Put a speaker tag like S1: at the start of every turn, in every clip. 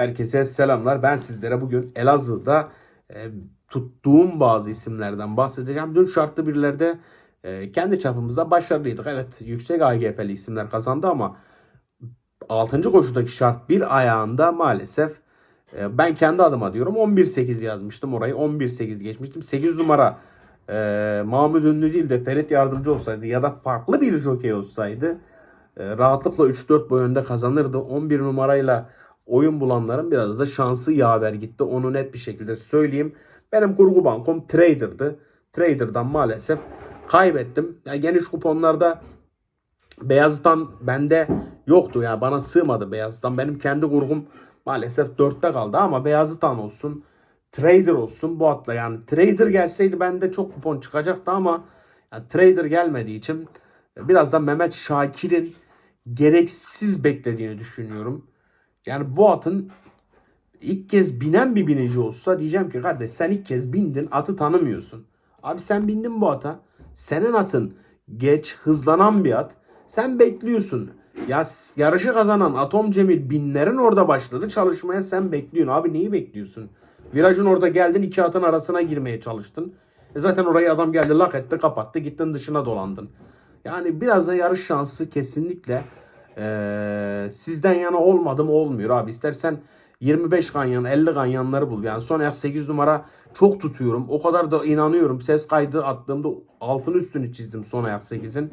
S1: Herkese selamlar. Ben sizlere bugün Elazığ'da e, tuttuğum bazı isimlerden bahsedeceğim. Dün şartlı birlerde e, kendi çapımızda başarılıydık. Evet yüksek AGF'li isimler kazandı ama 6. koşudaki şart bir ayağında maalesef e, ben kendi adıma diyorum 11-8 yazmıştım orayı. 11-8 geçmiştim. 8 numara e, Mahmut Ünlü değil de Ferit Yardımcı olsaydı ya da farklı bir jockey olsaydı e, rahatlıkla 3-4 boy önde kazanırdı. 11 numarayla oyun bulanların biraz da şansı yaver gitti. Onu net bir şekilde söyleyeyim. Benim kurgu bankom Trader'dı. Trader'dan maalesef kaybettim. Yani geniş kuponlarda Beyazıt'tan bende yoktu. Yani bana sığmadı Beyazıt'tan. Benim kendi kurgum maalesef 4'te kaldı ama Beyazıt'tan olsun. Trader olsun bu atla yani Trader gelseydi bende çok kupon çıkacaktı ama yani Trader gelmediği için biraz da Mehmet Şakir'in gereksiz beklediğini düşünüyorum. Yani bu atın ilk kez binen bir binici olsa diyeceğim ki kardeş sen ilk kez bindin atı tanımıyorsun. Abi sen bindin bu ata. Senin atın geç hızlanan bir at. Sen bekliyorsun. Ya yarışı kazanan Atom Cemil binlerin orada başladı çalışmaya sen bekliyorsun. Abi neyi bekliyorsun? Virajın orada geldin iki atın arasına girmeye çalıştın. E zaten orayı adam geldi lak etti kapattı gittin dışına dolandın. Yani biraz da yarış şansı kesinlikle eee, sizden yana olmadı mı olmuyor abi. İstersen 25 ganyan 50 ganyanları bul. Yani son ayak 8 numara çok tutuyorum. O kadar da inanıyorum. Ses kaydı attığımda altın üstünü çizdim son ayak 8'in.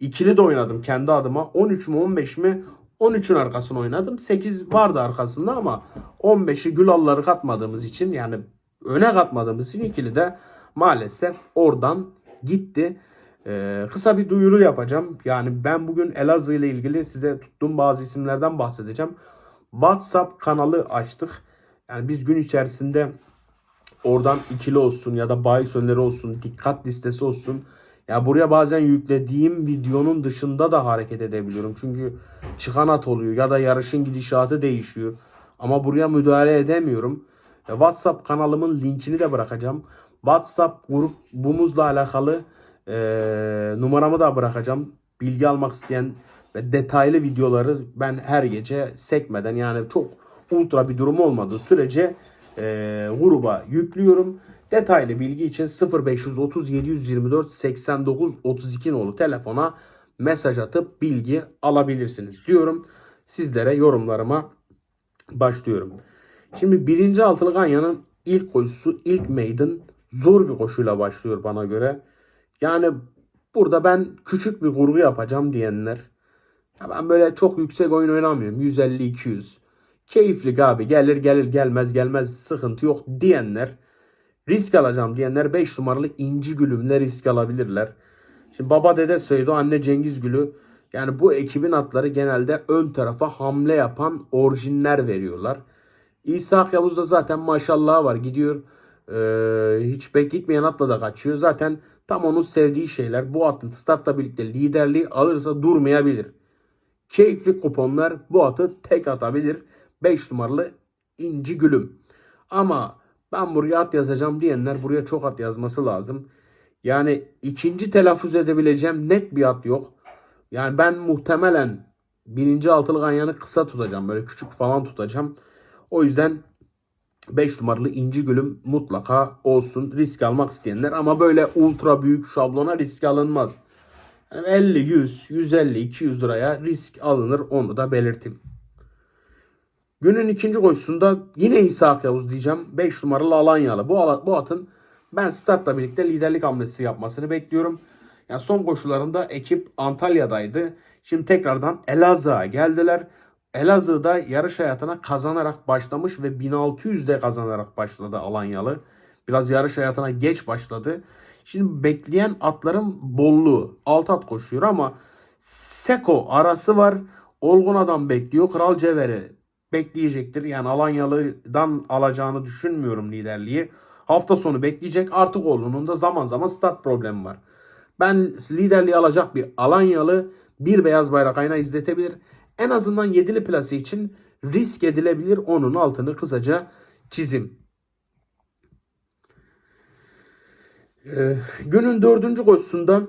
S1: İkili de oynadım kendi adıma. 13 mü 15 mi? 13'ün arkasını oynadım. 8 vardı arkasında ama 15'i Gülalları katmadığımız için yani öne katmadığımız için ikili de maalesef oradan gitti. Ee, kısa bir duyuru yapacağım. Yani ben bugün Elazığ ile ilgili size tuttuğum bazı isimlerden bahsedeceğim. WhatsApp kanalı açtık. Yani biz gün içerisinde oradan ikili olsun ya da bahis öneri olsun, dikkat listesi olsun. Ya buraya bazen yüklediğim videonun dışında da hareket edebiliyorum. Çünkü çıkan at oluyor ya da yarışın gidişatı değişiyor. Ama buraya müdahale edemiyorum. E, WhatsApp kanalımın linkini de bırakacağım. WhatsApp grubumuzla alakalı e, numaramı da bırakacağım. Bilgi almak isteyen ve detaylı videoları ben her gece sekmeden yani çok ultra bir durum olmadığı sürece e, gruba yüklüyorum. Detaylı bilgi için 0530 724 89 32 nolu telefona mesaj atıp bilgi alabilirsiniz diyorum. Sizlere yorumlarıma başlıyorum. Şimdi birinci altılı Ganya'nın ilk koşusu ilk maiden zor bir koşuyla başlıyor bana göre. Yani burada ben küçük bir kurgu yapacağım diyenler. Ya ben böyle çok yüksek oyun oynamıyorum. 150-200. Keyifli abi gelir gelir gelmez gelmez sıkıntı yok diyenler. Risk alacağım diyenler 5 numaralı inci gülümle risk alabilirler. Şimdi baba dede söyledi anne Cengiz Gülü. Yani bu ekibin atları genelde ön tarafa hamle yapan orijinler veriyorlar. İsa Yavuz da zaten maşallah var gidiyor. Ee, hiç bek gitmeyen atla da kaçıyor. Zaten tam onun sevdiği şeyler. Bu atlı startla birlikte liderliği alırsa durmayabilir. Keyifli kuponlar bu atı tek atabilir. 5 numaralı inci gülüm. Ama ben buraya at yazacağım diyenler buraya çok at yazması lazım. Yani ikinci telaffuz edebileceğim net bir at yok. Yani ben muhtemelen birinci altılı ganyanı kısa tutacağım. Böyle küçük falan tutacağım. O yüzden 5 numaralı inci gülüm mutlaka olsun risk almak isteyenler. Ama böyle ultra büyük şablona risk alınmaz. Yani 50, 100, 150, 200 liraya risk alınır onu da belirteyim. Günün ikinci koşusunda yine İsa Yavuz diyeceğim. 5 numaralı Alanyalı. Bu, bu atın ben startla birlikte liderlik hamlesi yapmasını bekliyorum. Yani son koşularında ekip Antalya'daydı. Şimdi tekrardan Elazığ'a geldiler. Elazığ'da yarış hayatına kazanarak başlamış ve 1600'de kazanarak başladı Alanyalı. Biraz yarış hayatına geç başladı. Şimdi bekleyen atların bolluğu. Alt at koşuyor ama Seko arası var. Olgun adam bekliyor. Kral Cevher'i bekleyecektir. Yani Alanyalı'dan alacağını düşünmüyorum liderliği. Hafta sonu bekleyecek. Artık Oğlu'nun da zaman zaman start problemi var. Ben liderliği alacak bir Alanyalı bir beyaz bayrak ayna izletebilir. En azından yedili plası için risk edilebilir. Onun altını kısaca çizim. Ee, günün dördüncü koşusunda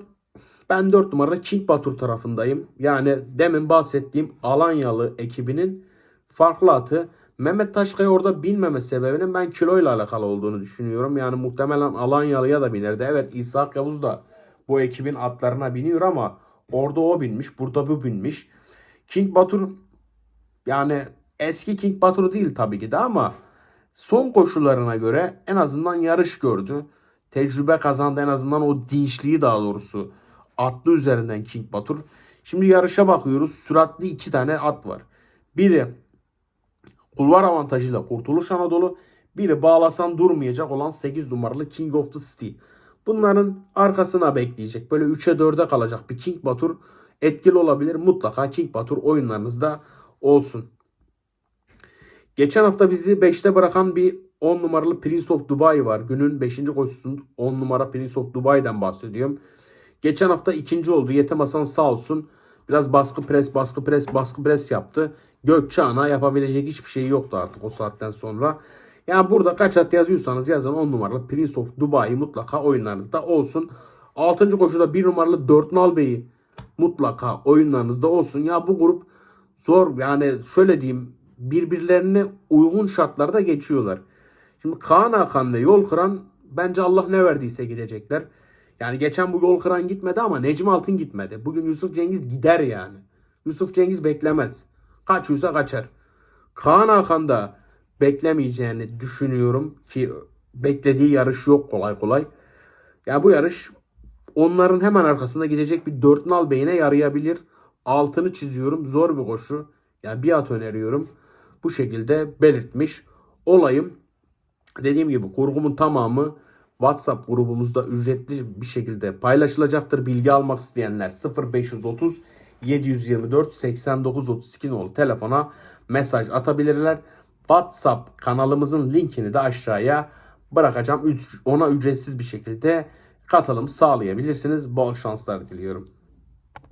S1: ben 4 numaralı King Batur tarafındayım. Yani demin bahsettiğim Alanyalı ekibinin farklı atı Mehmet Taşkaya orada binmeme sebebinin ben kiloyla alakalı olduğunu düşünüyorum. Yani muhtemelen Alanyalı'ya da binerdi. Evet İshak Yavuz da bu ekibin atlarına biniyor ama orada o binmiş, burada bu binmiş. King Batur yani eski King Batur değil tabii ki de ama son koşullarına göre en azından yarış gördü. Tecrübe kazandı en azından o dinçliği daha doğrusu. Atlı üzerinden King Batur. Şimdi yarışa bakıyoruz. Süratli iki tane at var. Biri kulvar avantajıyla Kurtuluş Anadolu. Biri bağlasan durmayacak olan 8 numaralı King of the City. Bunların arkasına bekleyecek. Böyle 3'e 4'e kalacak bir King Batur etkili olabilir. Mutlaka King Batur oyunlarınızda olsun. Geçen hafta bizi 5'te bırakan bir 10 numaralı Prince of Dubai var. Günün 5. koşusunun 10 numara Prince of Dubai'den bahsediyorum. Geçen hafta ikinci oldu. Yetem Hasan sağ olsun. Biraz baskı pres, baskı pres, baskı pres yaptı. Gökçeana yapabilecek hiçbir şey yoktu artık o saatten sonra. Yani burada kaç at yazıyorsanız yazın 10 numaralı Prince of Dubai mutlaka oyunlarınızda olsun. 6. koşuda 1 numaralı 4 Nal Bey'i mutlaka oyunlarınızda olsun. Ya bu grup zor yani şöyle diyeyim birbirlerine uygun şartlarda geçiyorlar. Şimdi Kaan Hakan ve Yol Kıran bence Allah ne verdiyse gidecekler. Yani geçen bu Yol Kıran gitmedi ama Necmi Altın gitmedi. Bugün Yusuf Cengiz gider yani. Yusuf Cengiz beklemez. Kaçıyorsa kaçar. Kaan Hakan da beklemeyeceğini düşünüyorum ki beklediği yarış yok kolay kolay. Ya bu yarış onların hemen arkasında gidecek bir dört nal beyine yarayabilir. Altını çiziyorum. Zor bir koşu. Yani bir at öneriyorum. Bu şekilde belirtmiş olayım. Dediğim gibi kurgumun tamamı WhatsApp grubumuzda ücretli bir şekilde paylaşılacaktır. Bilgi almak isteyenler 0530 724 89 32 nolu telefona mesaj atabilirler. WhatsApp kanalımızın linkini de aşağıya bırakacağım. Ona ücretsiz bir şekilde katılım sağlayabilirsiniz. Bol şanslar diliyorum.